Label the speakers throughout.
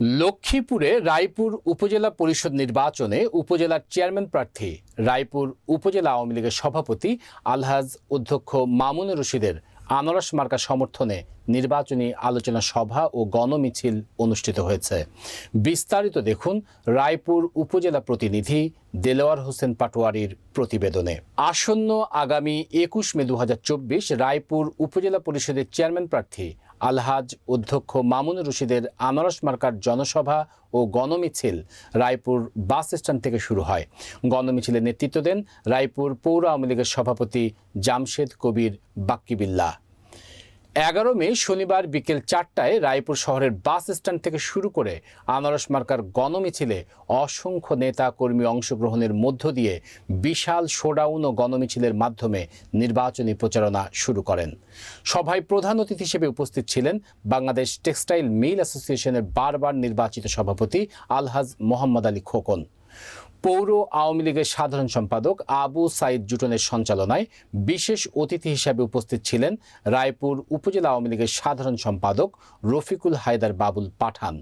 Speaker 1: লক্ষ্মীপুরে রায়পুর উপজেলা পরিষদ নির্বাচনে উপজেলার চেয়ারম্যান প্রার্থী, রায়পুর উপজেলা আওয়ামী লীগের সভাপতি আলহাজ অধ্যক্ষ মামুনুর রশিদের আনারস মার্কা সমর্থনে নির্বাচনী আলোচনা সভা ও গণমিছিল অনুষ্ঠিত হয়েছে। বিস্তারিত দেখুন রায়পুর উপজেলা প্রতিনিধি দেলোয়ার হোসেন পাটোয়ারির প্রতিবেদনে। আসন্ন আগামী একুশ মে দু হাজার চব্বিশ রায়পুর উপজেলা পরিষদের চেয়ারম্যান প্রার্থী, আলহাজ অধ্যক্ষ মামুনুর রশিদের আনারস মার্কার জনসভা ও গণমিছিল রায়পুর বাস স্ট্যান্ড থেকে শুরু হয়। গণমিছিলের নেতৃত্ব দেন রায়পুর পৌর আওয়ামী লীগের সভাপতি জামশেদ কবির বাক্কিবিল্লা। এগারো মে শনিবার বিকেল চারটায় রায়পুর শহরের বাস স্ট্যান্ড থেকে শুরু করে আনারস মার্কার গণমিছিলে অসংখ্য নেতা কর্মী অংশগ্রহণের মধ্য দিয়ে বিশাল শোডাউন ও গণমিছিলের মাধ্যমে নির্বাচনী প্রচারণা শুরু করেন। সভায় প্রধান অতিথি হিসেবে উপস্থিত ছিলেন বাংলাদেশ টেক্সটাইল মিল অ্যাসোসিয়েশনের বারবার নির্বাচিত সভাপতি আলহাজ মোহাম্মদ আলী খোকন। পৌর আওয়ামী লীগের সাধারণ সম্পাদক আবু সাইদ জুটনের সঞ্চালনায় বিশেষ অতিথি হিসাবে উপস্থিত ছিলেন রায়পুর উপজেলা আওয়ামী লীগের সাধারণ সম্পাদক রফিকুল হায়দার বাবুল পাঠান।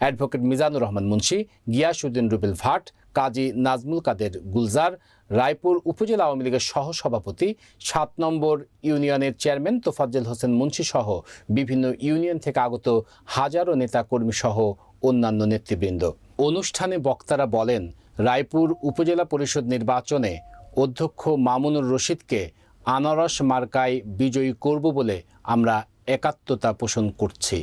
Speaker 1: অ্যাডভোকেট মিজানুর রহমান মুন্সি, গিয়াসউদ্দিন রুবেল ভাট, কাজী নাজমুল কাদের গুলজার, রায়পুর উপজেলা আওয়ামী লীগের সহসভাপতি, সাত নম্বর ইউনিয়নের চেয়ারম্যান তোফাজ্জল হোসেন মুন্সি সহ বিভিন্ন ইউনিয়ন থেকে আগত হাজারো নেতা কর্মী সহ অন্যান্য নেতৃবৃন্দ। অনুষ্ঠানে বক্তারা বলেন রায়পুর উপজেলা পরিষদ নির্বাচনে অধ্যক্ষ মামুনুর রশিদকে আনারস মার্কায় বিজয়ী করব বলে আমরা একাত্মতা পোষণ করছি।